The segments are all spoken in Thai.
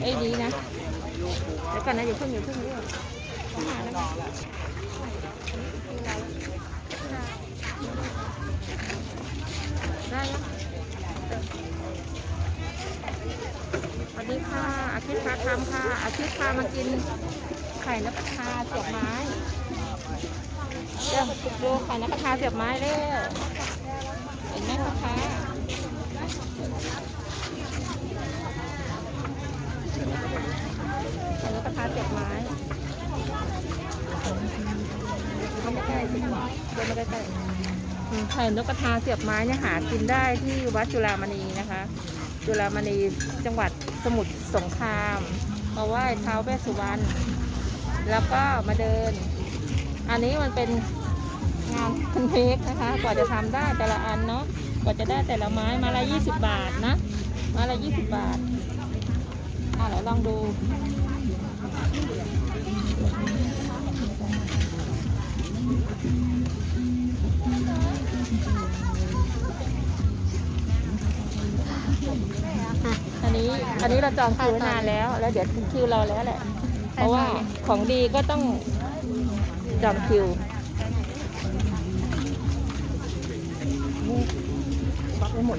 ไอ้นี้นะเดี๋ยวก่อนนะอย่าเพิ่งอย่าเพิ่งเลือกต้องหาแล้วนะได้แล้วสวัสดีค่ะ อาทิตย์พาทำค่ะ อาทิตย์พามากินไข่นกกระทาเสียบไม้เดี๋ยวดูไข่นกกระทาเสียบไม้เร็วเห็นไหมคะคะไข่น กกระทาเสียบไม้เข้าไม่ใกล้สิเดินไม่ใกล้ๆอืมไข่นกกระทาเสียบไม้เนี่ยหากินได้ที่วัดจุฬามณีนะคะ จุฬามณีจังหวัดสมุทรสงครามมาไหว้ท้าวเวสสุวรรณแล้วก็มาเดิน อันนี้มันเป็นงานคันเทคนะคะ กว่าจะทำได้แต่ละอันเนาะกว่าจะได้แต่ละไม้มาละยี่สิบบาทนะมาละยี่สิบบาท อะเดี๋ยวลองดูอันนี้อันนี้เราจองคิวไว้นานแล้ว แล้วเดี๋ยวถึงคิวเราแล้วแหละ เพราะว่าของดีก็ต้องจองคิวปักไปหมด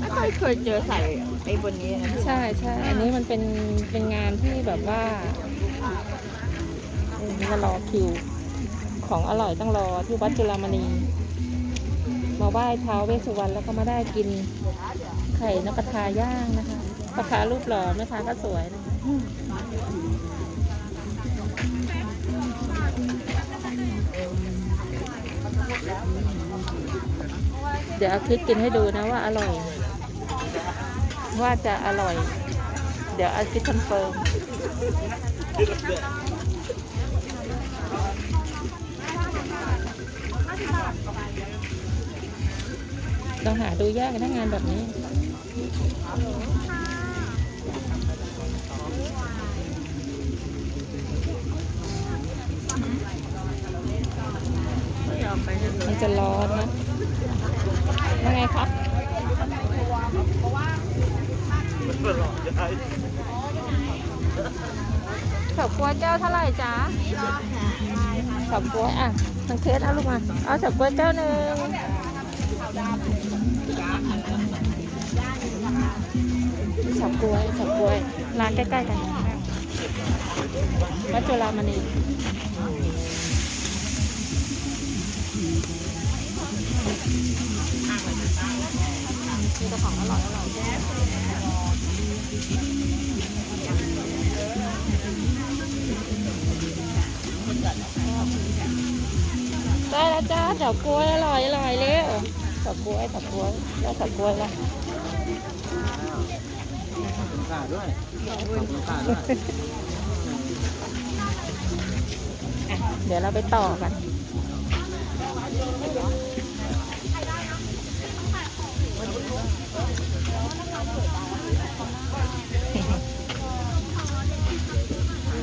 ไม่ค่อยเคยเจอใส่ไอ้บนนี้นะใช่ใช่อันนี้มันเป็นเป็นงานที่แบบว่ามารอคิว ของอร่อยต้องรอที่วัดจุฬามณี มาไหว้เท้าเวสสุวรรณแล้วก็มาได้กินไข่นกกระทาย่างนะคะราคารูปหล่อแม่ค้าก็สวยนะคะ เดี๋ยวเอาคลิปกินให้ดูนะว่าอร่อย ว่าจะอร่อย เดี๋ยวอาทิตย์คอนเฟิร์มต้องหาดูยากถ้างานแบบนี้ มันตลอดได้เฉาก๊วยแก้วเท่าไหร่จ๊ะเฉาก๊วยอะทางเคสเอาลูกมาเอาเฉาก๊วยแก้วหนึ่งเฉาก๊วยเฉาก๊วยร้านใกล้ๆกันวัดจุฬามณีมีแต่ของอร่อยอร่อย แล้วจ้าเฉาก๊วยอร่อยอร่อยเร็วเฉาก๊วยเฉาก๊วยได้เฉาก๊วยแล้วขาด้วยขาด้วยอะเดี๋ยวเราไปต่อกัน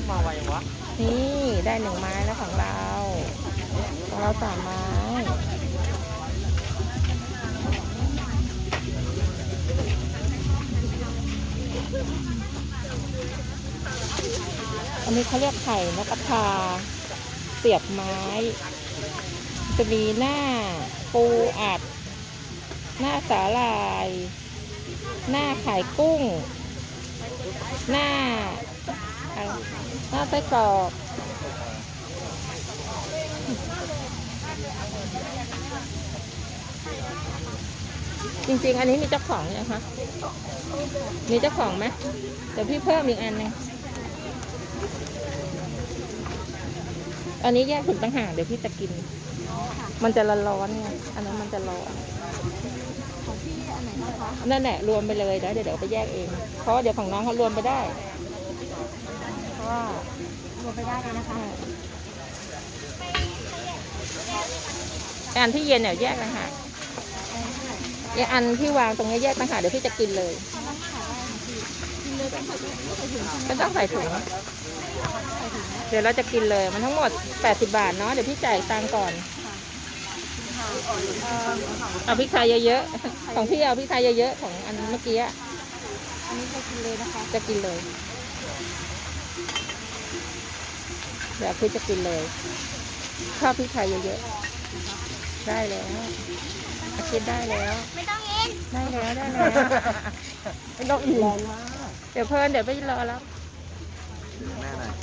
มาไววะนี่ได้หนึ่งไม้แล้วของเรา เราสามไม้อันนี้เขาเรียกไข่นกกระทาเสียบไม้ จะมีหน้าปูอัด หน้าสาลาย หน้าไข่กุ้ง หน้าหน้าไส้กรอก จริง ๆ อันนี้มีเจ้าของยังคะมีเจ้าของไหมเดี๋ยวพี่เพิ่มอีกอันหนึงอันนี้แยกถุงต่างหากเดี๋ยวพี่จะกิน มันจะร้อนๆไงอันนั้นมันจะร้อนของพี่ไหนนะคะนั่นแหละรวมไปเลยนะเดี๋ยวเดี๋ยวไปแยกเอง เพราะว่าเดี๋ยวของน้องเขารวมไปได้เพราะว่ารวมไปได้เลยนะคะไอ้อันที่เย็นเนี่ยแยกต่างหาก ไอ้อันที่วางตรงนี้แยกต่างหากเดี๋ยวพี่จะกินเลย ก็ต้องใส่ถุง เดี๋ยวเราจะกินเลยมันทั้งหมด 80 บาทเนาะเดี๋ยวพี่จ่ายตังค์ก่อนเอาพริกไทยเยอะๆ ของพี่เอาพริกไทยเยอะๆของอันเมื่อกี้อะอันนี้จะกินเลยนะคะ จะกินเลย เดี๋ยวพี่จะกินเลยชอบพริกไทยเยอะๆ ได้แล้ว อาคิดได้แล้ว ไม่ต้องเอ็นได้แล้วได้แล้ว ไม่ต้องอิ่มเดี๋ยวเพิ่นเดี๋ยวไปรอแล้ว แม่หน่อย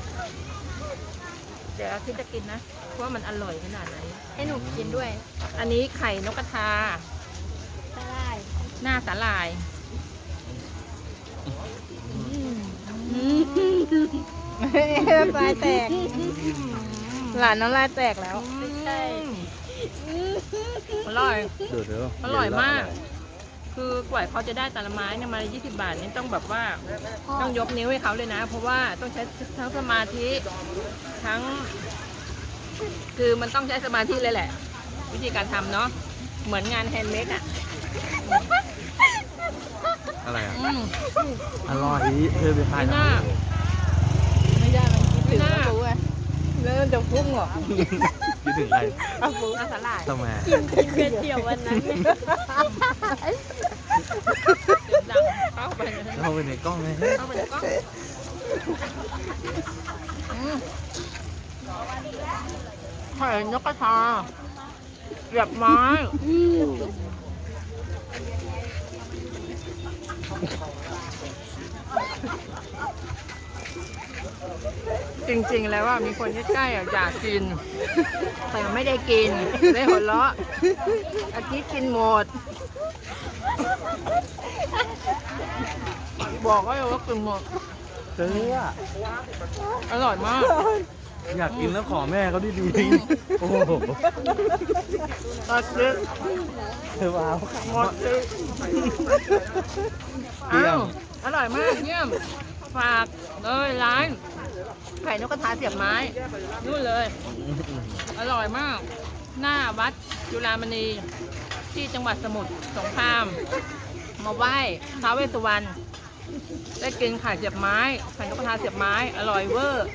เดี๋ยวอาคิดจะกินนะว่ามันอร่อยขนาดไหน ให้หนูกินด้วยอันนี้ไข่นกกระทา สลายหน้าสาหร่าย ปลายแตก หลานน้ำลายแตกแล้ว ใช่ อร่อย ดูเดี๋ยวอร่อยมาก คือกว่าเขาจะได้แต่ละไม้เนี่ยมา20 บาทนี่ต้องแบบว่าต้องยกนิ้วให้เขาเลยนะ เพราะว่าต้องใช้ทั้งสมาธิทั้ง คือมันต้องใช้สมาธิเลยแหละ วิธีการทำเนาะเหมือนงานแฮนด์เมดอะอะไรอะอืมอร่อยเธอไปทาน ไม่น่า ไม่ได้มันคิดถึง ไม่น่า อาปูไงแล้ว มันจะพุ่งเหรอคิดถึงใครอาปูหน้าสาหร่ายทำไมกินเกลือเที่ยววันนั้นเสียงดังเข้าไปเลยเข้าไปในกล้องเลยเข้าไปแล้วก็อืมไข่นกกระทาเสียบไม้ จริงๆ แล้วว่ามีคนใกล้ๆอะอยากกิน แต่ไม่ได้กินได้หัวเราะอาทิตย์กินหมด บอกก็เลยว่ากินหมดเธออะอร่อยมาก อยากกินแล้วขอแม่เขาดีๆโอ้โหอาทิตย์เธอว้าวหมดเลยอ้าวอร่อยมากเยี่ยม ฝากเลยร้านไข่นกกระทาเสียบไม้นู่นเลย อร่อยมาก หน้าวัดจุฬามณีที่จังหวัดสมุทรสงคราม มาไหว้ท้าวเวสสุวรรณได้กินไข่เสียบไม้ไข่นกกระทาเสียบไม้ อร่อยเวอร์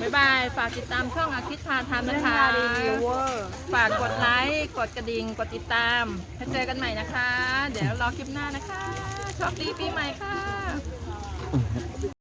บ๊ายบาย ฝากติดตามช่องอาคิดพาทำนะคะ ฝากกดไลค์ กดกระดิ่ง กดติดตามให้เจอกันใหม่นะคะ เดี๋ยวรอคลิปหน้านะคะ โชคดีปีใหม่ค่ะ